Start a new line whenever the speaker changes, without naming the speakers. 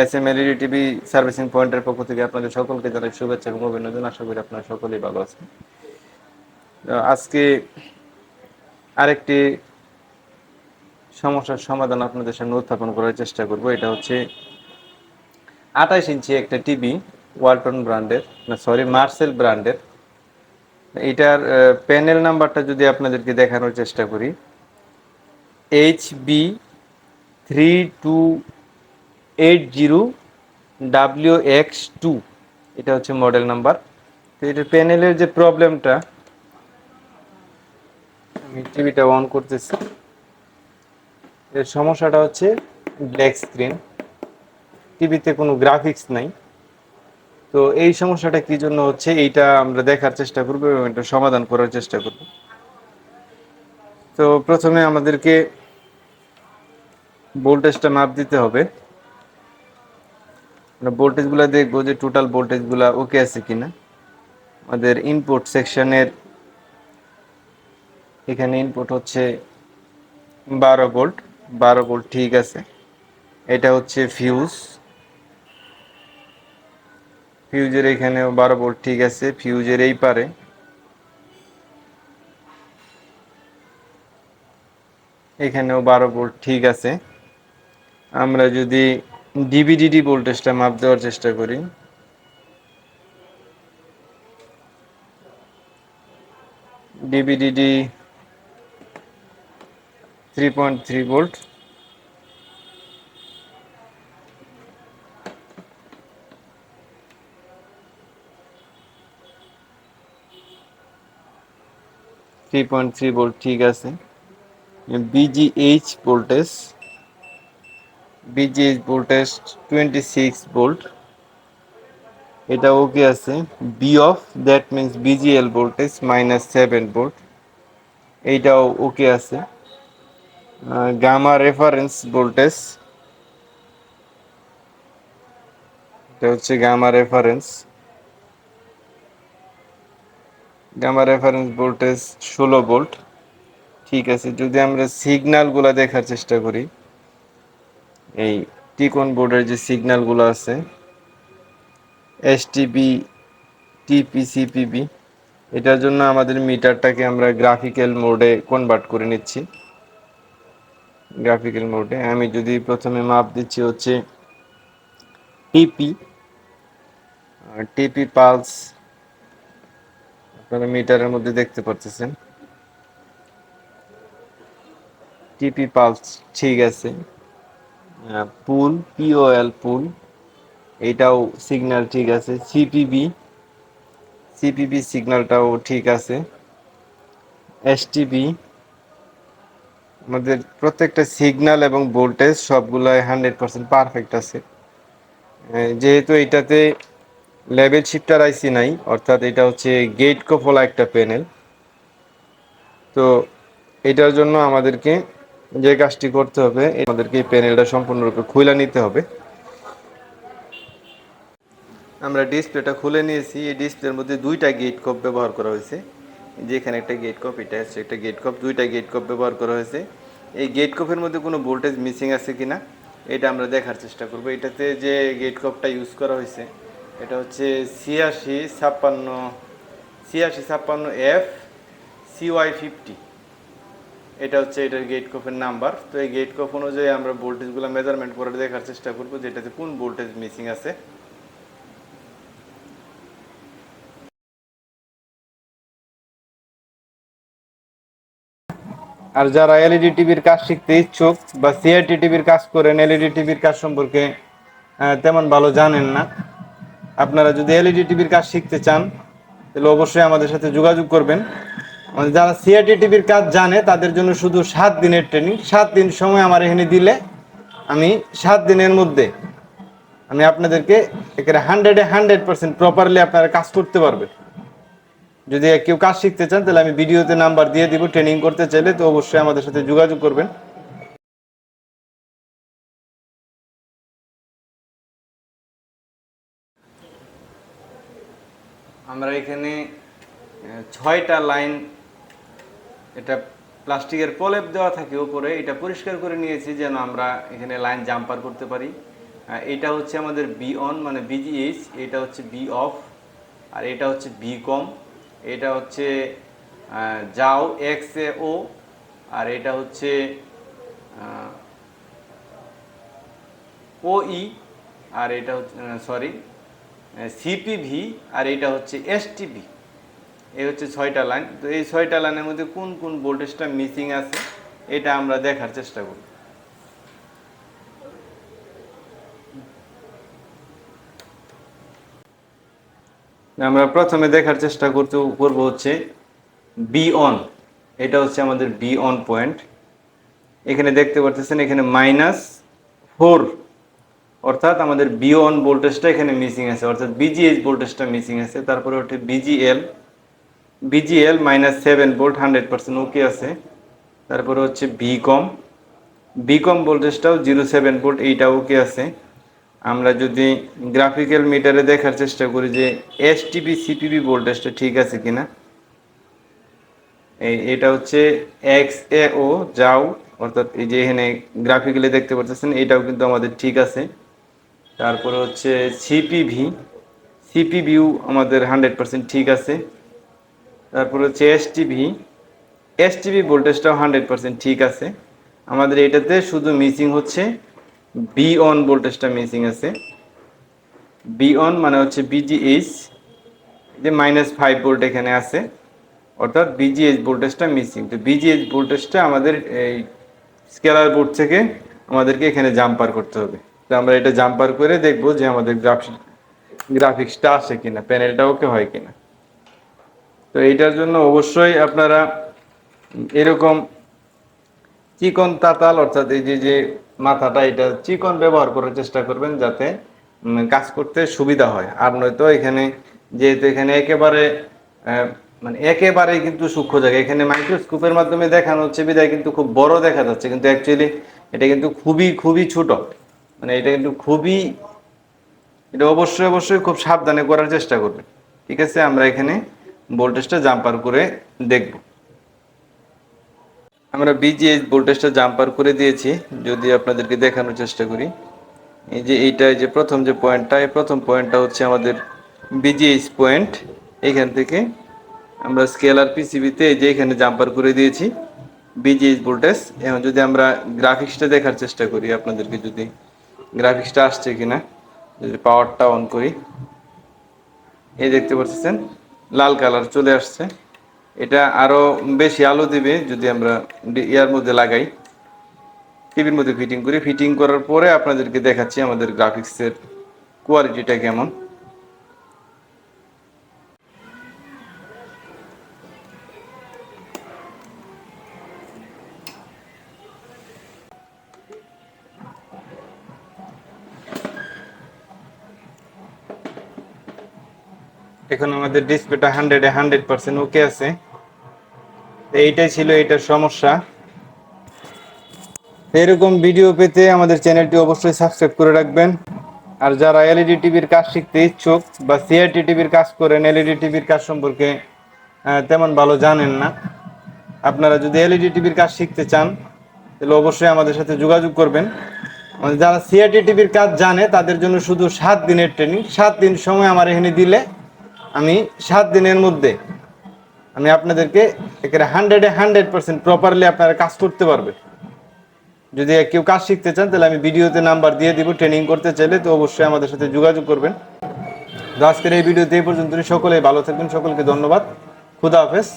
S M LED TV servicing পয়েন্টের পক্ষ থেকে আপনাদের সকলকে জানাই শুভেচ্ছা এবং অভিনন্দন। আশা করি আপনারা সকলেই ভালো আছেন। আজকে আরেকটি সমস্যার সমাধান আপনাদের সামনে উত্থাপন করার চেষ্টা করব। এটা হচ্ছে আঠাশ ইঞ্চি একটা টিভি ওয়ালটন ব্র্যান্ডের না সরি মার্সেল ব্র্যান্ডের এটার প্যানেল নাম্বারটা যদি আপনাদেরকে দেখানোর চেষ্টা করি H B three two eight zero W X two এটা হচ্ছে মডেল নাম্বার তো এটার প্যানেলের যে প্রবলেমটা আমি টিভিটা অন করতেছি। এর সমস্যাটা হচ্ছে ব্ল্যাক স্ক্রিন টিভিতে কোনো গ্রাফিক্স নাই। তো এই সমস্যাটা কি জন্য হচ্ছে, এইটা আমরা দেখার চেষ্টা করব এবং এটা সমাধান করার চেষ্টা করব। তো প্রথমে আমাদেরকে ভোল্টেজটা মাপ দিতে হবে। আমরা ভোল্টেজগুলো দেখব যে টোটাল ভোল্টেজগুলো ওকে আছে কিনা। আমাদের ইনপুট সেকশনের এখানে ইনপুট হচ্ছে বারো ভোল্ট বারো ভোল্ট ঠিক আছে। এটা হচ্ছে ফিউজ ফিউজের এখানেও বারো ভোল্ট ঠিক আছে ফিউজের এই পারে। এখানেও বারো ভোল্ট ঠিক আছে। আমরা যদি ডিবিডিডি ভোল্টেজটা মাপ দেওয়ার চেষ্টা করি। ডিবিডিডি three point three volt three point three volt ঠিক আছে। VGH voltage VGH voltage twenty six volt এটা ওকে আছে। V off that means VGL voltage minus seven volt এইটাও ওকে আছে। গামা রেফারেন্স ভোল্টেজ এটা হচ্ছে gamma reference gamma reference voltage ষোলো volt ঠিক আছে, যদি আমরা সিগন্যালগুলো দেখার চেষ্টা করি। এই টিকন বোর্ডের যে সিগন্যালগুলো আছে এসটিপি টিপিসিপিবি এটার জন্য আমাদের মিটারটাকে আমরা গ্রাফিক্যাল মোডে কনভার্ট করে নিচ্ছি। গ্রাফিক্যাল মোডে আমি যদি প্রথমে মাপ দিচ্ছি হচ্ছে টিপি টিপি পালস আপনারা মিটারের মধ্যে দেখতে পাচ্ছেন টিপি পালস ঠিক আছে। পুল পিওএল পুল এইটাও সিগন্যাল ঠিক আছে। সিপিবি সিপিবি সিগন্যালটাও ঠিক আছে। এসটিবি আমাদের প্রত্যেকটা সিগন্যাল এবং ভোল্টেজ সবগুলাই হান্ড্রেড পার্সেন্ট পারফেক্ট আছে। যেহেতু এটাতে লেভেল শিফটার আইসি নাই, অর্থাৎ এটা হচ্ছে গেট কফলা একটা প্যানেল তো এটার জন্য আমাদেরকে যে কাজটি করতে হবে, আমাদেরকে এই প্যানেলটা সম্পূর্ণরূপে খুলে নিতে হবে। আমরা ডিসপ্লেটা খুলে নিয়েছি। এই ডিসপ্লের মধ্যে দুইটা গেট কপ ব্যবহার করা হয়েছে। যেখানে একটা গেট কপ এটা হচ্ছে একটা গেট কপ দুইটা গেট কপ ব্যবহার করা হয়েছে। এই গেট কপের মধ্যে কোনো ভোল্টেজ মিসিং আছে কিনা, এটা আমরা দেখার চেষ্টা করব। এটাতে যে গেট কপটা ইউজ করা হয়েছে, এটা হচ্ছে ছিয়াশি ছাপ্পান্ন ছিয়াশি ছাপ্পান্ন এফ সিওয়াই ফিফটি এটা হচ্ছে এটার গেট কপের নাম্বার তো এই গেট কপ অনুযায়ী আমরা ভোল্টেজগুলো মেজারমেন্ট করে দেখার চেষ্টা করব যে এটাতে কোন ভোল্টেজ মিসিং আছে। আর যারা এলইডি টিভির কাজ শিখতে ইচ্ছুক বা সিআরটি টিভির কাজ করেন এলইডি টিভির কাজ সম্পর্কে তেমন ভালো জানেন না। আপনারা যদি এলইডি টিভির কাজ শিখতে চান, তাহলে অবশ্যই আমাদের সাথে যোগাযোগ করবেন। যারা সিআরটি টিভির কাজ জানে, তাদের জন্য শুধু সাত দিনের ট্রেনিং সাত দিন সময় আমার এখানে দিলে আমি সাত দিনের মধ্যে আমি আপনাদেরকে এখানে হান্ড্রেডে হান্ড্রেড পার্সেন্ট প্রপারলি আপনারা কাজ করতে পারবেন। যদি কেউ কাজ শিখতে চান, তাহলে আমি ভিডিওতে নাম্বার দিয়ে দিব ট্রেনিং করতে চাইলে, তো অবশ্যই আমাদের সাথে যোগাযোগ করবেন। আমরা এখানে ছয়টা লাইন এটা প্লাস্টিকের প্রলেপ দেওয়া থাকে উপরে, এটা পরিষ্কার করে নিয়েছি যেন আমরা এখানে লাইন জাম্পার করতে পারি। এটা হচ্ছে আমাদের বি অন মানে বিজিএইচ এটা হচ্ছে বি অফ আর এটা হচ্ছে বি কম এটা হচ্ছে যাও এক্স এ ও আর এটা হচ্ছে ও ই আর এটা হচ্ছে সরি সিপিভি আর এটা হচ্ছে এসটিভি এই হচ্ছে ছয়টা লাইন। তো এই ছয়টা লাইনের মধ্যে কোন কোন ভোল্টেজটা মিসিং আছে, এটা আমরা দেখার চেষ্টা করি। আমরা প্রথমে দেখার চেষ্টা করতে, করব হচ্ছে বি অন এটা হচ্ছে আমাদের বি অন পয়েন্ট এখানে দেখতে পাচ্ছেন এখানে মাইনাস ফোর অর্থাৎ আমাদের বি অন ভোল্টেজটা এখানে মিসিং আছে, অর্থাৎ বিজিএইচ ভোল্টেজটা মিসিং আছে, তারপরে ওঠে VGL VGL minus seven volt hundred percent okay আছে। তারপরে হচ্ছে বি কম বি কম ভোল্টেজটাও জিরো সেভেন ভোল্ট এইটা ওকে আছে। আমরা যদি গ্রাফিক্যাল মিটারে দেখার চেষ্টা করি যে এস এসটিপি সিপিবি ভোল্টেজটা ঠিক আছে কিনা। এই, এটা হচ্ছে এক্স এ ও যাও, অর্থাৎ এই যে এখানে গ্রাফিক্যালি দেখতে পাচ্ছেন এটাও কিন্তু আমাদের ঠিক আছে। তারপরে হচ্ছে সিপিভি সিপিভিও আমাদের হান্ড্রেড পার্সেন্ট ঠিক আছে। তারপরে হচ্ছে এসটিভি এসটিভি ভোল্টেজটাও হান্ড্রেড পার্সেন্ট ঠিক আছে। আমাদের এটাতে শুধু মিসিং হচ্ছে বি অন ভোল্টেজটা মিসিং আছে। বি অন মানে হচ্ছে বিজিএইচ যে মাইনাস ফাইভ ভোল্ট এখানে আছে, অর্থাৎ বিজিএইচ ভোল্টেজটা মিসিং তো বিজিএইচ ভোল্টেজটা আমাদের এই স্কেলার বোর্ড থেকে আমাদেরকে এখানে জাম্পার করতে হবে। তো আমরা এটা জাম্পার করে দেখব যে আমাদের গ্রাফিক গ্রাফিক্সটা আসে কিনা প্যানেলটা ওকে হয় কিনা। তো এইটার জন্য অবশ্যই আপনারা এরকম চিকন তাতাল, অর্থাৎ এই যে যে মাথাটা, এটা চিকন ব্যবহার করার চেষ্টা করবেন যাতে কাজ করতে সুবিধা হয়। আর নয়তো এখানে, যেহেতু এখানে একেবারে মানে একেবারেই কিন্তু সূক্ষ্ম জায়গা। এখানে মাইক্রোস্কোপের মাধ্যমে দেখানো হচ্ছে, বিদায় কিন্তু খুব বড় দেখা যাচ্ছে। কিন্তু অ্যাকচুয়ালি এটা কিন্তু খুবই খুবই ছোট। মানে এটা কিন্তু খুবই, এটা অবশ্যই অবশ্যই খুব সাবধানে করার চেষ্টা করবেন। ঠিক আছে? আমরা এখানে ভোল্টেজটা জাম্পার করে দেখব। আমরা বিজিএইচ ভোল্টেজটা জাম্পার করে দিয়েছি, যদি আপনাদেরকে দেখানোর চেষ্টা করি। এই যে এইটা, এই যে প্রথম যে পয়েন্টটা এই প্রথম পয়েন্টটা হচ্ছে আমাদের বিজিএইচ পয়েন্ট এখান থেকে আমরা স্কেলার পিসিবিতে যে এখানে জাম্পার করে দিয়েছি বিজিএইচ ভোল্টেজ এখন যদি আমরা গ্রাফিক্সটা দেখার চেষ্টা করি, আপনাদেরকে যদি গ্রাফিক্সটা আসছে কিনা, যদি পাওয়ারটা অন করি। এই দেখতে পাচ্ছেন? লাল কালার চলে আসছে। এটা আরও বেশি আলো দিবে যদি আমরা ইয়ার মধ্যে লাগাই। টিভির মধ্যে ফিটিং করি। ফিটিং করার পরে আপনাদেরকে দেখাচ্ছি আমাদের গ্রাফিক্সের কোয়ালিটিটা কেমন। এখন আমাদের ডিসপ্লেটা হান্ড্রেডে হান্ড্রেড পার্সেন্ট ওকে আছে। এইটাই ছিল এইটার সমস্যা। এরকম ভিডিও পেতে আমাদের চ্যানেলটি অবশ্যই সাবস্ক্রাইব করে রাখবেন। আর যারা এলইডি টিভির কাজ শিখতে ইচ্ছুক বা সিআরটি টিভির কাজ করেন এলইডি টিভির কাজ সম্পর্কে তেমন ভালো জানেন না, আপনারা যদি এলইডি টিভির কাজ শিখতে চান, তাহলে অবশ্যই আমাদের সাথে যোগাযোগ করবেন। যারা সিআরটি টিভির কাজ জানে, তাদের জন্য শুধু সাত দিনের ট্রেনিং সাত দিন সময় আমার এখানে দিলে আমি সাত দিনের মধ্যে আমি আপনাদেরকে এখানে হান্ড্রেডে হান্ড্রেড পার্সেন্ট প্রপারলি আপনারা কাজ করতে পারবে। যদি কেউ কাজ শিখতে চান, তাহলে আমি ভিডিওতে নাম্বার দিয়ে দিব ট্রেনিং করতে চাইলে তো অবশ্যই আমাদের সাথে যোগাযোগ করবেন। তো আজকের এই ভিডিওতে এই পর্যন্ত সকলে ভালো থাকবেন, সকলকে ধন্যবাদ। খুদা হাফেজ।